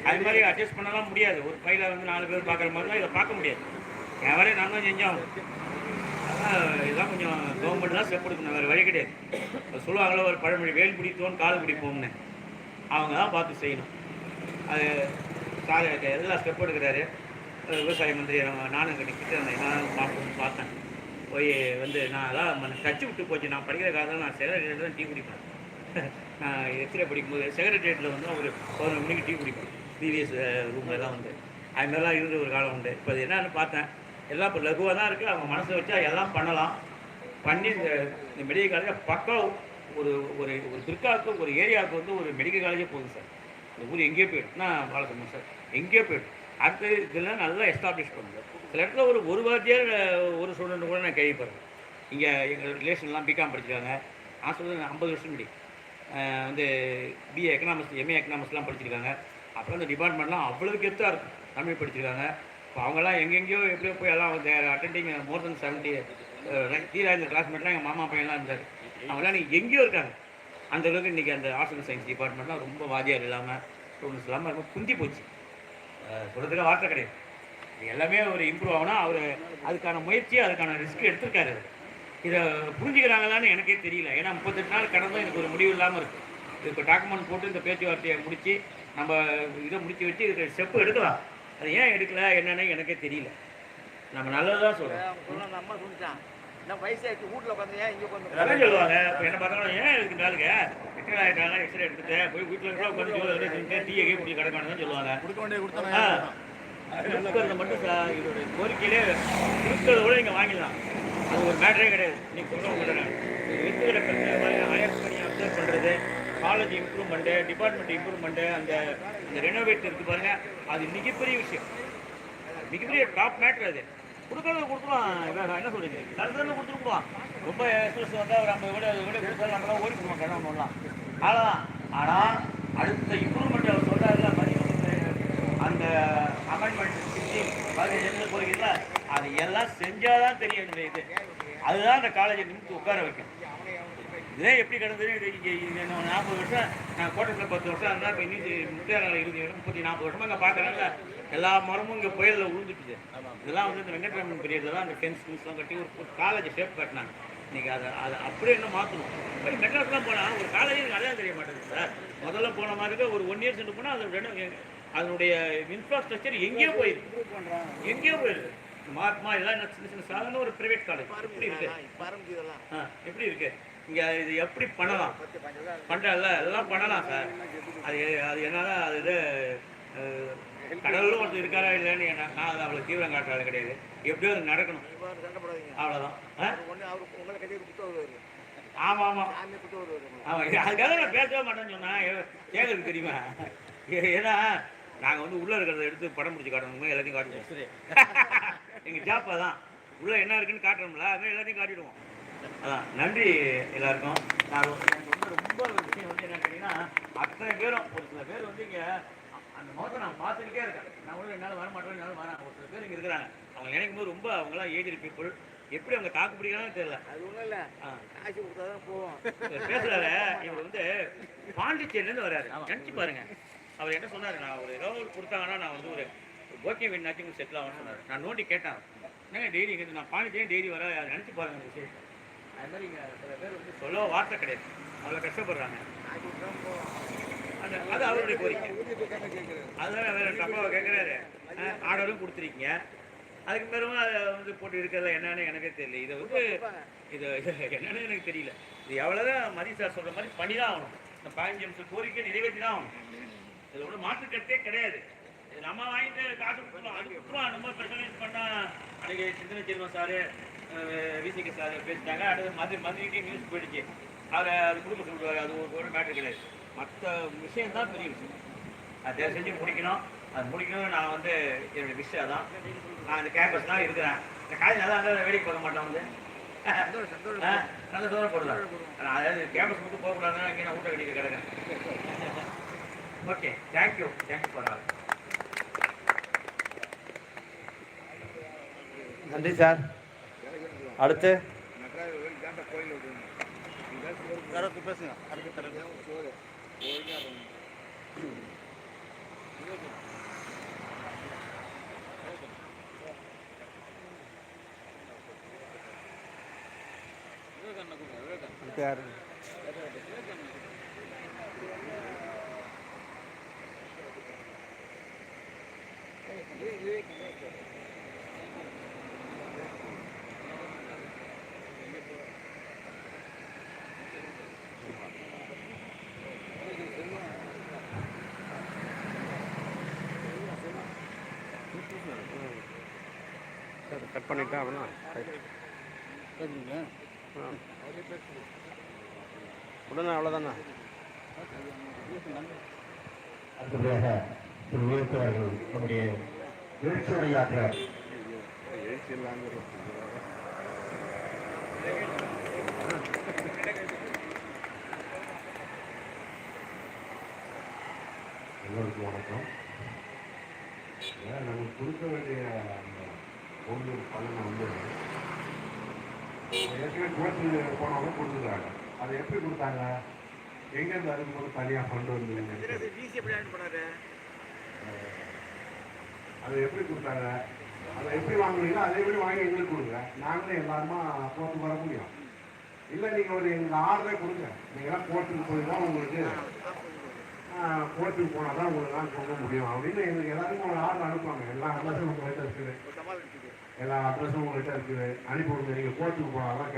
அது மாதிரி அட்ஜஸ்ட் பண்ணலாம் முடியாது. ஒரு பையில வந்து நாலு பேர் பார்க்குற மாதிரிலாம் இதை பார்க்க முடியாது. நான் தான் செஞ்சோம் இதெல்லாம் கொஞ்சம் கவர்மெண்ட் தான் ஸ்டெப் எடுக்கணும். வேறு வழி கிடையாது. சொல்லுவாங்களோ ஒரு பழமொழி வேல் பிடித்தோன்னு கால் பிடிப்போம்னு அவங்க தான் பார்த்து செய்யணும். அது சார் எல்லாம் ஸ்டெப் எடுக்கிறாரு? விவசாய மந்திரி நானும் கிட்ட இருந்தேன். பார்ப்போம் பார்த்தேன். போய் வந்து நான் அதான் டச்சு விட்டு போச்சு. நான் படிக்கிற காலத்தில் நான் செக்ரட்டரியேட் தான் டீ குடிப்பேன். நான் எத்திரை படிக்கும்போது செக்ரட்டரியேட்டில் வந்து ஒரு பதினொரு மணிக்கு டீ குடிப்பேன். பிவிஎஸ் ரூம்லலாம் வந்து அது மாதிரிலாம் இருந்த ஒரு காலம் உண்டு. இப்போ அது என்னன்னு பார்த்தேன். எல்லாம் இப்போ லகுவாக தான் இருக்குது அவங்க மனசில் வச்சா எல்லாம் பண்ணலாம். பண்ணி இந்த இந்த மெடிக்கல் காலேஜ் பக்கம் ஒரு ஒரு ஒரு பிற்காலத்துக்கு ஒரு ஏரியாவுக்கு வந்து ஒரு மெடிக்கல் காலேஜே போதும் சார். இந்த ஊர் எங்கேயோ போயிடும் நான் பாலசந்தன் சார். எங்கேயோ போயிடும். அடுத்து இதெல்லாம் நல்லா எஸ்டாப்ளிஷ் பண்ணுங்க. சில இடத்துல ஒரு ஒரு வார்த்தையாக ஒரு ஸ்டூடெண்ட் கூட நான் கேள்விப்படுறேன். இங்கே எங்கள் ரிலேஷன்லாம் பிகாம் படிச்சிருக்காங்க. நான் சொல்லுவேன் ஐம்பது வருஷம் முடி வந்து பிஏ எக்கனாமிக்ஸ் எம்ஏ எக்கனாமிக்ஸ்லாம் படிச்சிருக்காங்க. அப்புறம் அந்த டிபார்ட்மெண்ட்லாம் அவ்வளோ கெத்தாக இருக்கும். தமிழ் படிச்சிருக்காங்க. அவங்கெல்லாம் எங்கெங்கேயோ எப்படியோ போய் எல்லாம் வந்து அட்டெண்டிங் மோர் தென் செவன்ட்டி தீரா இந்த கிளாஸ்மேட்லாம் எங்கள் மாமா பையன்லாம் இருந்தார். அவங்களாம் நீங்கள் எங்கேயோ இருக்காங்க. அந்த அளவுக்கு இன்றைக்கி அந்த ஆர்ட்ஸ் அண்ட் சயின்ஸ் டிபார்ட்மெண்ட்லாம் ரொம்ப வாதியார் இல்லாமல் ஸ்டூடெண்ட்ஸ் இல்லாமல் ரொம்ப குந்தி போச்சு. சொல்கிறதுக்கு வார்த்தை கிடையாது. இது எல்லாமே ஒரு இம்ப்ரூவ் ஆகணும் அவர் அதுக்கான முயற்சி அதுக்கான ரிஸ்க் எடுத்திருக்காரு. அவர் இதை புரிஞ்சுக்கிறாங்களான்னு எனக்கே தெரியல. ஏன்னா முப்பத்தெட்டு நாள் கடந்தும் எனக்கு ஒரு முடிவு இல்லாமல் இருக்குது இப்போ டாக்குமெண்ட் போட்டு இந்த பேச்சுவார்த்தையை முடித்து நம்ம இதை முடிச்சு வச்சு இதுக்கு ஸ்டெப்பு எடுக்கலாம். அது ஏன் எடுக்கல என்னன்னு எனக்கே தெரியல. நம்ம நல்லதாக சொல்கிறோம் அவங்க அந்த அம்மா சொல்லிட்டான். என்ன வயசாயிடுச்சு வீட்டில் உட்காந்து ஏன் இங்கே உட்காந்து அதான் சொல்லுவாங்க. இப்போ என்ன பார்த்தாலும் ஏன் இதுக்கு நாளுங்க ரிட்டையர் ஆகிட்டாங்க எக்ஸ்ரே எடுத்துட்டு போய் வீட்டில் கூட உட்காந்து டீ எங்கே குடி கிடக்கானு சொல்லுவாங்க. கொடுக்க வேண்டிய. கொடுக்கறத மட்டும் ச- இதோட கோரிக்கையிலே கொடுக்கறத கூட நீங்கள் வாங்கிடலாம். அது ஒரு மேட்டரே கிடையாது. நீங்கள் சொல்ல முடியல இருக்கிற பிரச்சனை ஹையர் பண்ணி அப்சர்வ் பண்ணுறது காலேஜ் இம்ப்ரூவ்மெண்ட்டு டிபார்ட்மெண்ட் இம்ப்ரூவ்மெண்ட்டு அந்த இந்த ரெனோவேட் இருக்குது பாருங்க. அது மிகப்பெரிய விஷயம். மிகப்பெரிய டாப் மேட்ரு அது. கொடுக்கறது கொடுத்துருவான் என்ன சொல்றது? தரத்துல கொடுத்துருக்குவான் ரொம்ப எக்ஸ்பிரஸ் வந்தால் ஒரு ஐம்பது கூட அது கூட கொடுத்தா நம்மளாம் ஓடி போடுவோம் கடன் பண்ணலாம் அவ்வளோதான் ஆனால் அடுத்த இம்ப்ரூவ்மெண்ட் அவர் சொல்கிறாருல மதியம் அந்த அமெண்ட்மெண்ட் செஞ்சு பதினஞ்சு போகிறீங்களா அது எல்லாம் செஞ்சால் தான் தெரியும் என்னுடைய இது. அதுதான் அந்த காலேஜை நிமித்து உட்கார வைக்கும். இதே எப்படி கிடந்தது இது இங்கே நாற்பது வருஷம் நான் கோட்டத்தில் பத்து வருஷம் இருந்தால் இப்போ இன்னும் முப்பத்தாறு இருபது வருஷம் முப்பத்தி நாற்பது வருஷமா இங்கே பார்க்குறாங்க எல்லா மரமும் இங்கே புயலில் விழுந்துட்டுது இதெல்லாம் வந்து இந்த வெங்கட்ராமன் பீரியடில் தான் அந்த ஃபென்ஸ் ஃபென்ஸ்லாம் கட்டி ஒரு காலேஜ் ஷேப் கட்டினாங்க. இன்னைக்கு அதை அதை அப்படியே என்ன மாற்றணும் போய் மெட்ராஸ்லாம் போனால் ஒரு காலேஜ் எனக்கு அடையாளம் தெரிய மாட்டேங்குது சார். முதல்ல போன மாதிரி ஒரு ஒன் இயர்ஸ் சென்று போனால் அது ரெண்டு அதனுடைய இன்ஃப்ராஸ்ட்ரக்சர் எங்கேயோ போயிருக்கு எங்கேயோ போயிருக்கு மகாத்மா எல்லாம் என்ன சின்ன சின்ன சாதாரண ஒரு பிரைவேட் காலேஜ் எப்படி இருக்கு? இப்போ இதெல்லாம். எப்படி இருக்கு? இங்க இது எப்படி பண்ணலாம்? பண்றல எல்லாம் பண்ணலாம் சார். அது அது என்னால அது இது கடவுளும் ஒருத்தர் இருக்காரா இல்லைன்னு என்ன- நான் அது அவ்வளோ தீவிரம் காட்டுறது கிடையாது. எப்படியோ அது நடக்கணும். இப்போ சண்டை போடாதீங்க அவ்வளோதான் ஆமாம் ஆமாம் ஆமாம் அதுக்காக நான் பேசவே மாட்டேன்னு சொன்னேன் கேட்கறதுக்கு தெரியுமா? ஏன்னா நாங்கள் வந்து உள்ளே இருக்கிறத எடுத்து படம் பிடிச்சி காட்டணுமோ? எல்லாத்தையும் காட்டுவோம் எங்கள் ஜாப் அதான் உள்ளே என்ன இருக்குன்னு காட்டுறோம்ல அது மாதிரி எல்லாத்தையும் காட்டிடுவோம். அதான் நன்றி எல்லாருக்கும். நான் ரொம்ப- எனக்கு வந்து ரொம்ப ஒரு விஷயம் வந்து என்ன கேட்டிங்கன்னா அத்தனை பேரும் ஒரு சில பேர் வந்து இங்கே அந்த முகத்தை நான் பார்த்துக்கிட்டே இருக்கேன். நான் கூட என்னால் வர மாட்டேன் என்னால் வரேன் ஒரு சில பேர் இங்கே இருக்கிறாங்க. அவங்க நினைக்கும் போது ரொம்ப அவங்களாம் ஏஜ் பீப்புள் எப்படி அவங்க தாக்கு பிடிக்கிறாங்கன்னு தெரியல. அது ஒன்றும் இல்லை. ஆ. காசு கொடுத்தா தான் போவோம். பேசுறாரு இவர் வந்து பாண்டிச்சேரியிலேருந்து வராரு நினச்சி பாருங்க. அவர் என்ன சொன்னாரு? நான் ஒரு ஏதோ ஒரு கொடுத்தாங்கன்னா நான் வந்து ஒரு ஓகே வேணாச்சும் செட்டில் ஆகணும்னு சொன்னார். நான் நோண்டி கேட்டேன். என்னங்க டெய்லி நான் பாண்டிச்சேரி டெய்லி வர நினச்சி பாருங்க விஷயத்தை. அது மாதிரி இங்கே சில பேர் வந்து சொல்ல வார்த்தை கிடையாது. அவ்வளோ கஷ்டப்படுறாங்க. அது அது அவருடைய கோரிக்கை. ஊதிய பக்கம் அதுதான் கேட்குறாரு ஆர்டரும் கொடுத்துருக்கீங்க. அதுக்கு பிறகு அதை வந்து போட்டு இருக்கிறது என்னன்னு எனக்கே தெரியல. இதை வந்து இது என்னன்னு எனக்கு தெரியல. இது எவ்வளோதான் மதி சார் சொல்ற மாதிரி பண்ணி தான் ஆகணும். இந்த பதினஞ்சு நிமிஷம் கோரிக்கை நிறைவேற்றி தான் ஆகணும். இதில் ஒன்றும் மாற்று கிடையாது. இது நம்ம வாங்கிட்டு காசு கொடுத்துருவோம் அது கொடுத்துருவோம் நம்ம பண்ணால் அன்றைக்கி சிந்தனை செல்வம் சார் விசிகே சார் பேசிட்டாங்க அடுத்து மதுரை மதுரைக்கே நியூஸ் போயிடுச்சு. அதை அது கொடுக்க சொல்லுவார் அது ஒரு மேட்ரு கிடையாது. மற்ற விஷயம் தான் பெரிய விஷயம். அது தயவு செஞ்சு முடிக்கணும். அது முடிக்கணும் நான் வந்து என்னுடைய விஷயம் தான் நான் இந்த கேம்பஸ் தான் இருக்கிறேன். இந்த காலேஜ் நல்லா இருந்தால் வேடிக்கை பார்க்க மாட்டேன் வந்து. நல்ல நான் அதாவது கேம்பஸ் மட்டும் போகக்கூடாதுன்னா இங்கே நான் ஊட்ட கட்டிட்டு கிடக்கிறேன். Okay thank you thank you all நன்றி சார். அடுத்து? பேசுங்க அடுத்து யாரு? பண்ணிட்டேன் அப்படின்னா ஆ. உடனே அவ்வளோதானே அடுத்ததாக திரு அவர்கள் நம்முடைய எழுச்சியுரையாற்ற எல்லோருக்கும் வணக்கம். நமக்கு கொடுக்க வேண்டிய பொருள் பலனை வந்து ஏற்கனவே கோர்ட்டு போனவங்க கொடுத்துருக்காங்க அதை எப்படி கொடுத்தாங்க? எங்கேருந்து வரும்போது தனியாக ஃபண்ட் வந்து எப்படி அதை எப்படி கொடுத்தாங்க? அதை எப்படி வாங்குறீங்களோ அதே மாதிரி வாங்கி எங்களுக்கு கொடுங்க. நாங்களே எல்லாருமா போட்டு வர முடியும். இல்லை நீங்கள் ஒரு எங்கள் ஆர்டரே கொடுங்க. நீங்களாம் கோர்ட்டுக்கு போய் தான் உங்களுக்கு கோர்ட்டுக்கு போனால் தான் உங்களுக்கு கொடுக்க முடியும். அப்படின்னு எங்களுக்கு எல்லாருக்கும் ஒரு ஆர்டர் அனுப்புவாங்க. எல்லா அட்ரஸும் உங்கள்கிட்ட இருக்குது. எல்லா அட்ரஸும் உங்கள்கிட்ட இருக்குது. அனுப்பி விடுங்க. நீங்கள் கோர்ட்டுக்கு போனால் தான்